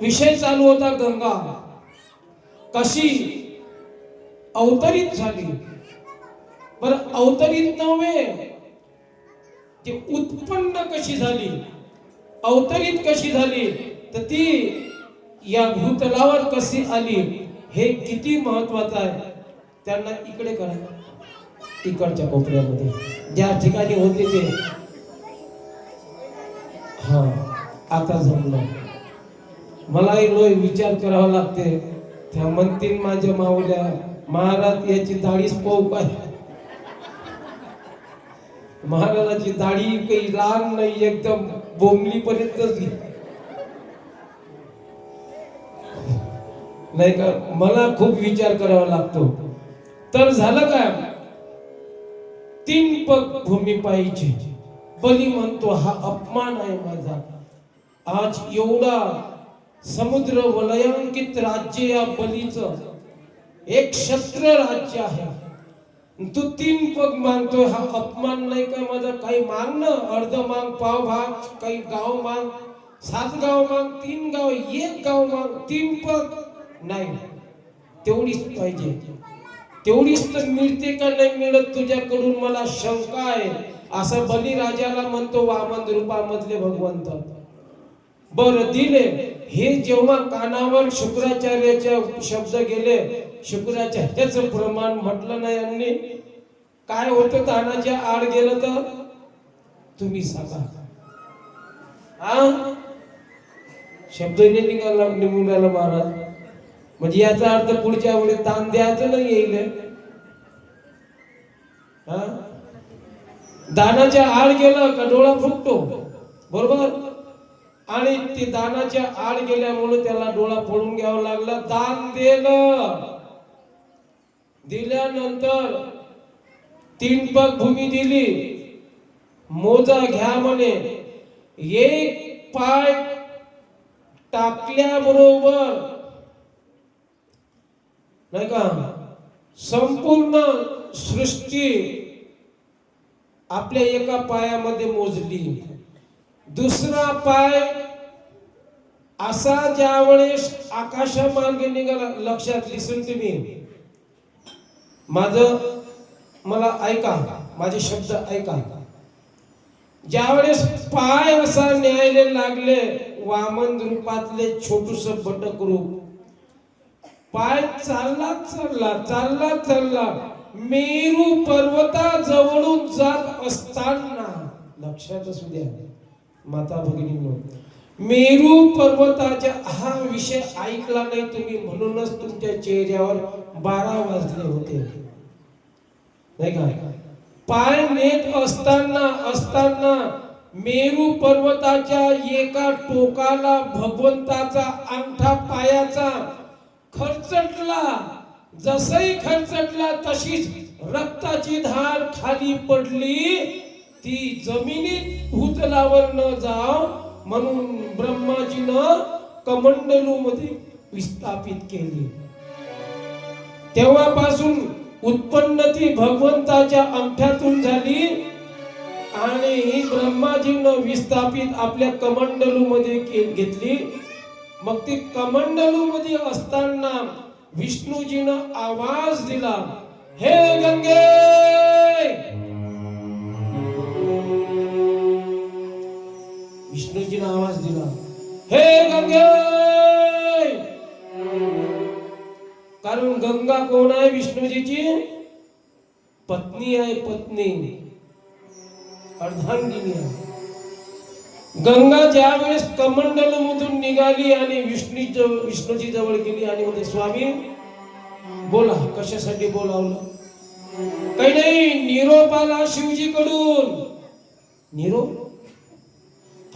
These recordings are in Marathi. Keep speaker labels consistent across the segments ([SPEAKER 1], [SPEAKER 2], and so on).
[SPEAKER 1] विषय चालू होता गंगा. कशी? अवतरित झाली. बर अवतरित नव्हे ती उत्पन्न कशी झाली? अवतरित कशी झाली? तर ती या भूतलावर कशी आली? हे किती महत्वाचं आहे. त्यांना इकडे करा. इकडच्या कोपऱ्यामध्ये. ज्या ठिकाणी होते ते. हा आता जमलं. मलाही लोय विचार करावा लागते. त्या म्हणतील माझ्या माऊल्या महाराज याची दाढीच पाहू काय महाराजाची दाढी काही लहान नाही एकदम बोंबली पर्यंतच नाही का मला खूप विचार करावा लागतो. तर झालं काय तीन पग भूमी पाहिजे. बली म्हणतो हा अपमान आहे माझा. आज एवढा समुद्र वलयांकित राज्य या बलीचं एक क्षत्र राज्य आहे. तू तीन पग मागतोय हा अपमान नाही का माझा? काही माग ना अर्ध माग पाव भाग काही गाव माग सात गाव माग तीन गाव एक गाव माग तीन पग नाही. तेवढीच पाहिजे. तेवढीच तर मिळते का नाही मिळत तुझ्याकडून? मला शंका आहे. असं बलिराजाला म्हणतो वामन रूपामधले भगवंत. बर दिले. हे जेव्हा कानावर शुक्राचार्याच्या शब्द गेले शुक्राचार्याच प्रमाण म्हटलं नाही यांनी. काय होतं तानाच्या आड गेलं तर? तुम्ही सांगा. हा शब्द निघाला निघून आला महाराज. म्हणजे याचा अर्थ पुढच्या वेळेस ताण द्यायचं नाही येईल. हा? दानाच्या आड गेलं का डोळा फुटतो? बरोबर? आणि ते दानाच्या आड गेल्यामुळे त्याला डोळा फोडून घ्यावा लागला. दान दिलं दिल्यानंतर तीन पग भूमी दिली. मोजा घ्या म्हणे. एक पाय टाकल्याबरोबर नाही का संपूर्ण सृष्टी आपल्या एका पायामध्ये मोजली. दुसरा पाय असा ज्यावेळेस आकाशामार्गे निघाला लक्षात लिसून तुम्ही. माझं मला ऐका माझे शब्द ऐका. ज्यावेळेस पाय असा न्यायला लागले वामन रूपातले छोटूस बटक रूप. पाय चालला चालला चालला चालला. मेरू पर्वता जवळून जात असताना लक्षात असू द्या. माता भगिनींनो मेरू पर्वताचा हा विषय ऐकला नाही तुम्ही म्हणूनच तुमच्या चेहऱ्यावर बारा वाजले होते. नाही का? पाय नेत असताना असताना मेरू पर्वताच्या एका टोकाला भगवंताचा अंगठा पायाचा खरचटला जसही खरचटला तशीच रक्ताची धार खाली पडली ती जमिनीत भूतलावर न जाव म्हणून ब्रह्माजीनं कमंडलू मध्ये विस्थापित केली. तेव्हापासून उत्पन्न ती भगवंताच्या अंगठ्यातून झाली आणि ब्रह्माजीनं विस्थापित आपल्या कमंडलू मध्ये घेतली. मग ती कमंडलू मध्ये असताना विष्णूजीनं आवाज दिला हे गंगे! आवाज दिला. हे गंगे! कारण गंगा कोण आहे विष्णूजीची? पत्नी आहे पत्नी. अर्धांगिनी आहे. गंगा ज्या वेळेस कमंडल मधून निघाली आणि विष्णू विष्णूची जवळ गेली आणि म्हणजे स्वामी बोला कशासाठी बोलावलं? काही नाही निरोप आला शिवजी कडून निरोप?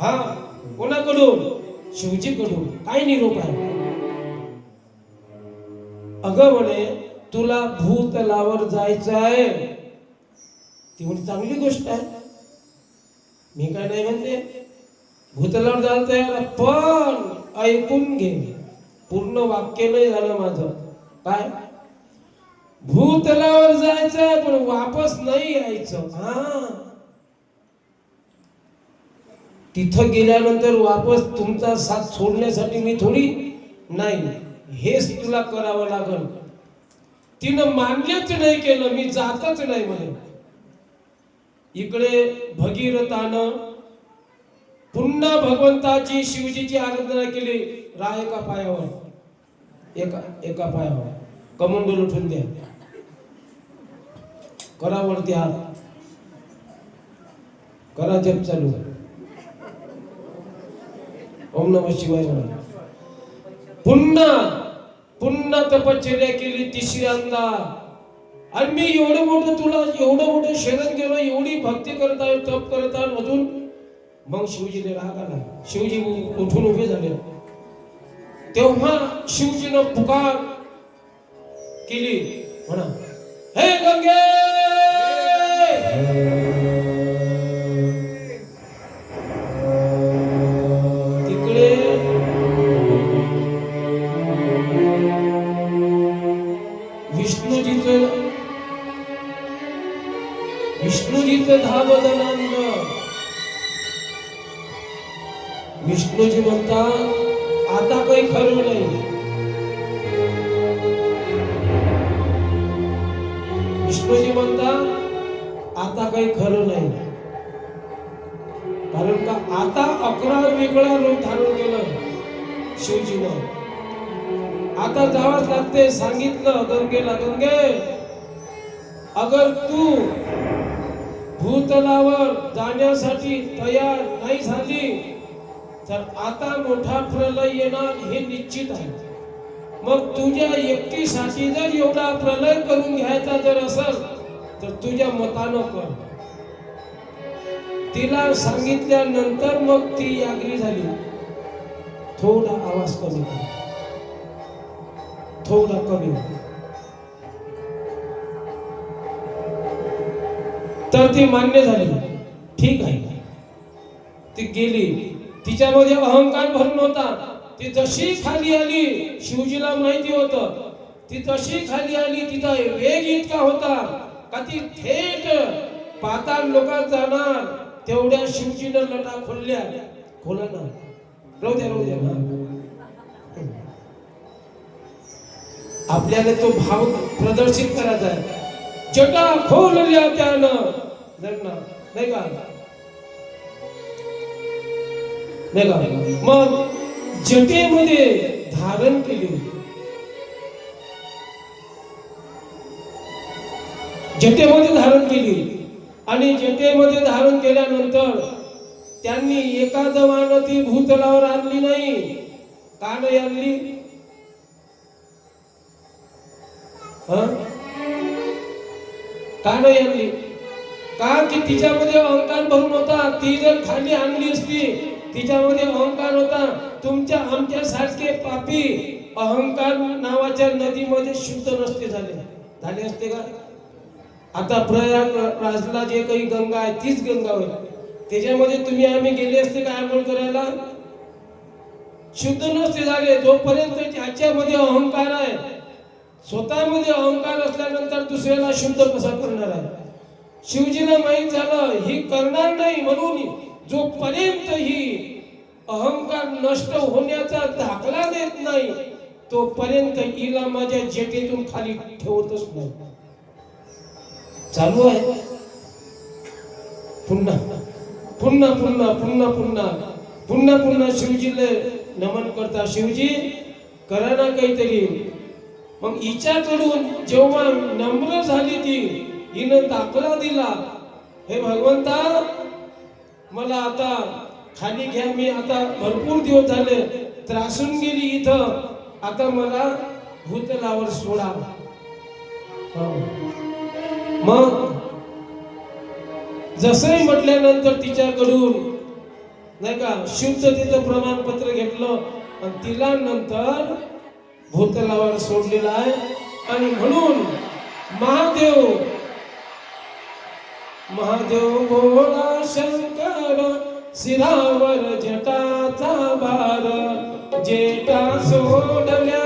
[SPEAKER 1] हा कोणाकडून? शिवजीकडून. काय निरोप आहे. अगं म्हणे तुला भूतलावर जायचं आहे. ती म्हणजे चांगली गोष्ट आहे. मी काय नाही म्हणते भूतलावर जायला तयार आहे, पण ऐकून घे. पूर्ण वाक्य नाही झालं माझं. काय? भूतलावर जायचं पण वापस नाही यायचं. हा. तिथं गेल्यानंतर वापस तुमचा साथ सोडण्यासाठी मी थोडी नाही हेच तुला करावं लागल. तिनं मान्यच नाही केलं मी जातच नाही म्हणे. इकडे भगीरथानं पुन्हा भगवंताची शिवजीची आराधना केली रा एका पायावर एका एका पायावर कमंडल उठून द्या. करावर द्या हात. करा जप चालू. ओम नम शिवाय पुन्हा पुन्हा तपश्चर्या केली तिसऱ्यांदा आणि मी एवढं मोठं तुला एवढं मोठं शरण केलं एवढी भक्ती करत आहे तप करत आहे अजून. मग शिवजीने राग आला. शिवजी उठून उभे झाले. तेव्हा शिवजीनं पुकार केली. म्हणा हे गंगे! विष्णूजीचं विष्णूजी म्हणतात आता काही खरं नाही. विष्णूजी म्हणतात आता काही खरं नाही. कारण का आता अकरा वेगळा रूप धारण केलं शिवजीनं. आता जावंच लागते सांगितलं गंगेला गंगे अगर तू भूतलावर जाण्यासाठी तयार नाही झाली तर आता मोठा प्रलय येणार हे निश्चित आहे. मग तुझ्या एकटीसाठी जर एवढा प्रलय करून घ्यायचा जर असेल तर तुझ्या मतानं कर. तिला सांगितल्यानंतर मग ती याग्री झाली. थोडा आवाज कमी थोडा कमी तर ती मान्य झाली. ठीक आहे. ती गेली. तिच्यामध्ये अहंकार भरून होता. ती जशी खाली आली शिवजीला माहिती होत. ती जशी खाली आली तिचा वेग इतका होता का ती थेट पाताळ लोकात जाणार. तेवढ्या शिवजीनं लटा खोलल्या. खोला ना. राहू द्या राहू द्या. आपल्याला तो भाव प्रदर्शित करायचा आहे. जटा खोलल्या त्यानं. नाही का? नाही का? मग जटेमध्ये धारण केली. जटेमध्ये धारण केली. आणि जटेमध्ये धारण केल्यानंतर त्यांनी एका जवानं ती भूतलावर आणली नाही. का नाही आणली हं? का नाही आणली. का की तिच्यामध्ये अहंकार भरून होता? ती जर खाली आणली असती तिच्यामध्ये अहंकार होता. तुमच्या आमच्या सारखे पापी अहंकार नावाच्या नदीमध्ये शुद्ध नसते झाले. झाले असते का? आता प्रयाग राजला जे काही गंगा आहे तीच गंगा होईल. त्याच्यामध्ये तुम्ही आम्ही गेले असते का आंघोळ करायला? शुद्ध नसते झाले. जोपर्यंत ज्याच्यामध्ये अहंकार आहे स्वतःमध्ये अहंकार असल्यानंतर दुसऱ्याला शुद्ध कसा करणार आहे? शिवजीला माहीत झालं ही करणार नाही म्हणून जोपर्यंत ही अहंकार नष्ट होण्याचा दाखला देत नाही तोपर्यंत हिला माझ्या जेटीतून खाली ठेवतच नाही. चालू आहे. पुन्हा पुन्हा पुन्हा पुन्हा पुन्हा पुन्हा पुन्हा शिवजीला नमन करता. शिवजी करा ना काहीतरी. मग हिच्याकडून जेव्हा नम्र झाली ती हिनं दाखला दिला. हे भगवंता मला आता खाली घ्या मी आता भरपूर दिवस झाले त्रासून गेली इथं. आता मला भूतलावर सोडा. हो. मग जसंही म्हटल्यानंतर तिच्याकडून नाही का शुद्धतेचं प्रमाणपत्र घेतलं. आणि तिला नंतर भूतलावर सोडलेला आहे. आणि म्हणून महादेव महादेव भोळा शंकर सिरावर जटाचा भार जेटा सोडल्या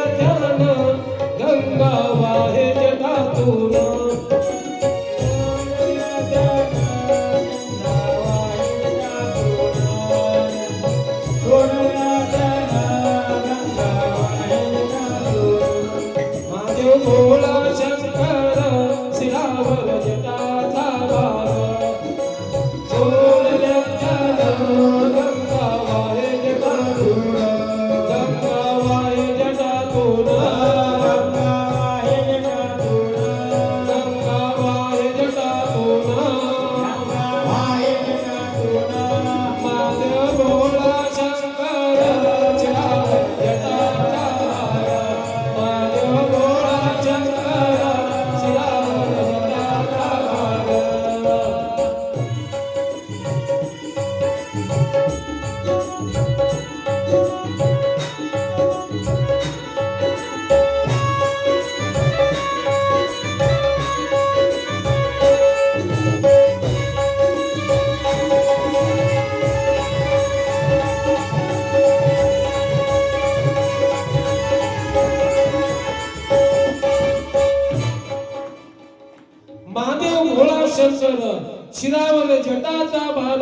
[SPEAKER 1] अक्षर शिरावर जटाचा भार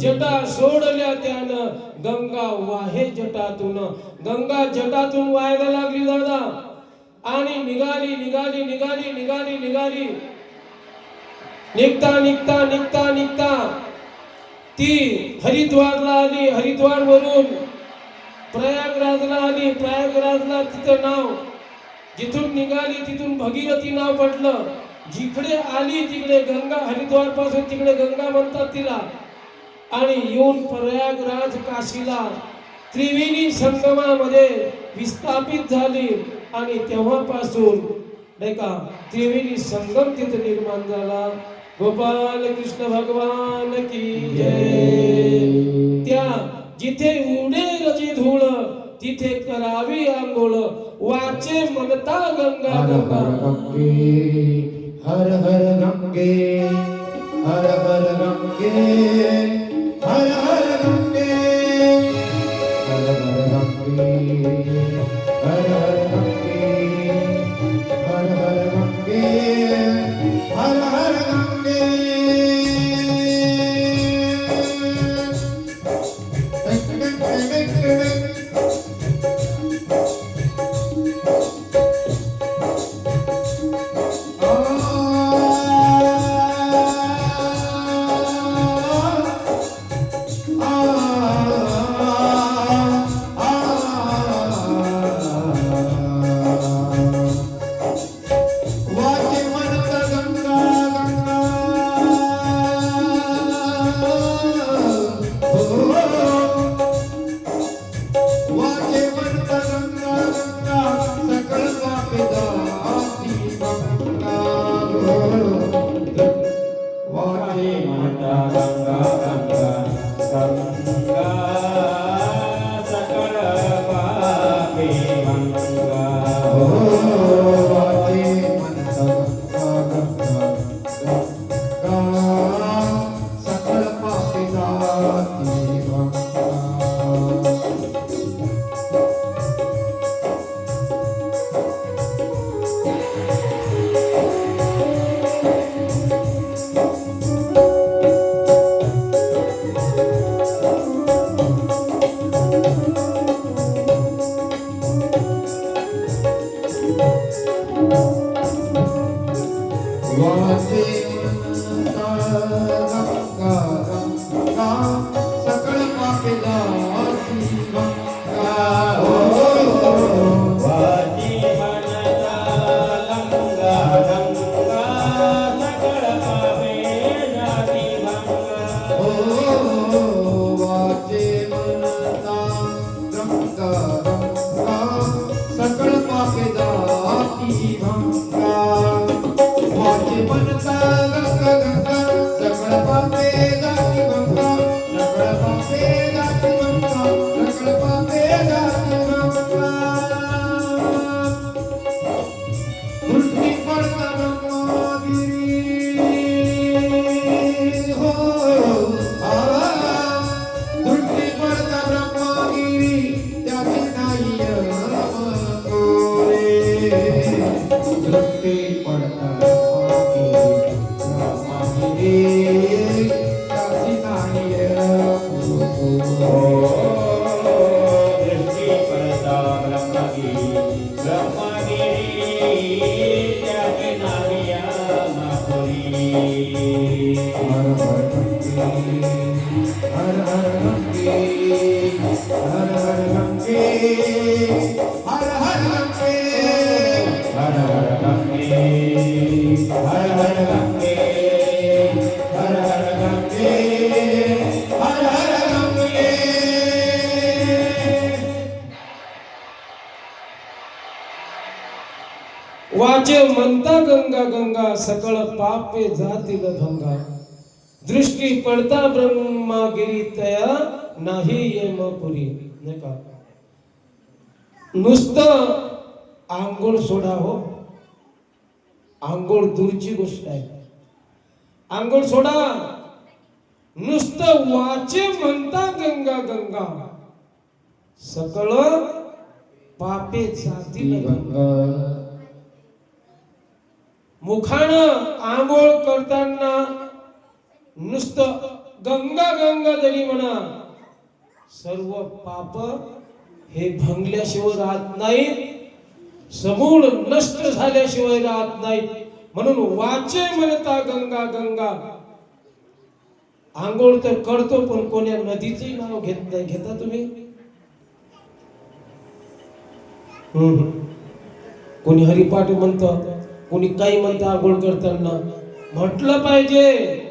[SPEAKER 1] जटा सोडल्या त्यानं. गंगा वाहे जटातून. गंगा जटातून वाहायला लागली दादा. आणि निघाली निघाली निघाली निघाली निघाली. निघता निघता निघता निघता. ती हरिद्वारला आली हरिद्वार वरून प्रयागराजला आली प्रयागराजला तिचं नाव. जिथून निघाली तिथून भगीरथी नाव पडलं जिकडे आली तिकडे गंगा हरिद्वारपासून तिकडे गंगा म्हणतात तिला. आणि येऊन प्रयागराज काशीला त्रिवेणी संगमामध्ये विस्थापित झाली. आणि तेव्हापासून नाही का त्रिवेणी संगम तिथे निर्माण झाला. गोपाल कृष्ण भगवान की जय. त्या जिथे उडे रजी धूळ तिथे करावी आंघोळ. वाचे मनता गंगा गंगा.
[SPEAKER 2] हर गंगे हर हर गंगे हर हर गंगे हर हर गंगे सकळ पापे
[SPEAKER 1] जातील भंगा दृष्टी पडता ब्रह्मागिरी तया नाही यमपुरी नाही का? नुसतं आंघोळ सोडा हो. आंघोळ दूरची गोष्ट आहे. आंघोळ सोडा. नुसतं वाचे म्हणता गंगा गंगा. सकळ पापे जातील भंगा मुखानं आंघोळ करताना नुसतं गंगा गंगा जरी म्हणा सर्व पाप हे भंगल्याशिवाय राहत नाहीत. समूळ नष्ट झाल्याशिवाय राहत नाहीत. म्हणून वाचे म्हणता गंगा गंगा. आंघोळ तर करतो पण कोण्या नदीचे नाव घेत नाही. घेता तुम्ही? हम्म. कोणी हरिपाठ म्हणतं कोणी काही म्हणता आगोळ करताना म्हटलं पाहिजे.